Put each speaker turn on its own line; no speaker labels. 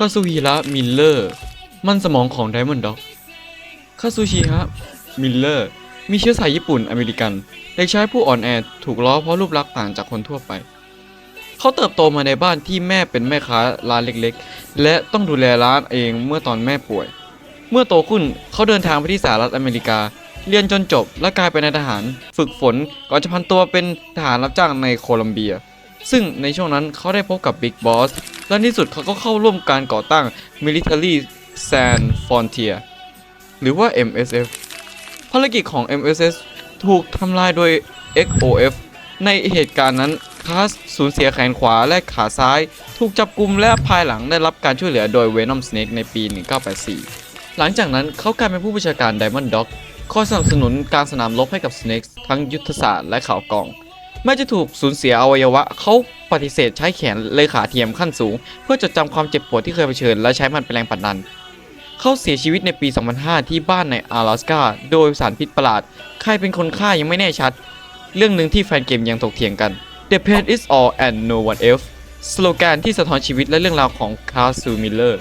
คาซูฮิระมิลเลอร์ มันสมองของไดมอนด์ด็อกคาซูชิฮะมิลเลอร์ มีเชื้อสายญี่ปุ่นอเมริกัน เด็กชายผู้อ่อนแอถูกล้อเพราะรูปลักษณ์ต่างจากคนทั่วไป เขาเติบโตมาในบ้านที่แม่เป็นแม่ค้าร้านเล็กๆ และต้องดูแลร้านเองเมื่อตอนแม่ป่วย เมื่อโตขึ้นเขาเดินทางไปที่สหรัฐอเมริกา เรียนจนจบและกลายเป็นนายทหารฝึกฝนก่อนจะพันตัวเป็นทหารรับจ้างในโคลัมเบีย ซึ่งในช่วงนั้นเขาได้พบกับบิ๊กบอส และในที่สุดเขาก็เข้าร่วมการก่อตั้ง Military Sans Frontier หรือว่า MSF ภารกิจของ MSS ถูกทำลายโดย XOF ในเหตุการณ์นั้นคาสสูญเสียแขนขวาและขาซ้าย ถูกจับกลุมและภายหลังได้รับการช่วยเหลือโดย Venom Snake ในปี 1984 หลังจากนั้นเขากลายเป็นผู้บัญชาการ Diamond Dog คอยสนับสนุนการสนามรบให้กับ Snake ทั้งยุทธศาสตร์และข่าวกอง แม้จะถูกสูญเสียอวัยวะเขา ปฏิเสธใช้แขนเลยขาเทียมขั้นสูง เพื่อจดจำความเจ็บปวดที่เคยเผชิญและใช้มันเป็นแรงผลักดัน เขาเสียชีวิตในปี 2005 ที่บ้านใน阿拉สกาโดยสารพิษประหลาด ใครเป็นคนฆ่ายังไม่แน่ชัด เรื่องหนึ่งที่แฟนเกมยังถกเถียงกัน The pain is all and no one else สโลแกนที่สะท้อนชีวิตและเรื่องราวของคาร์ซูมิลเลอร์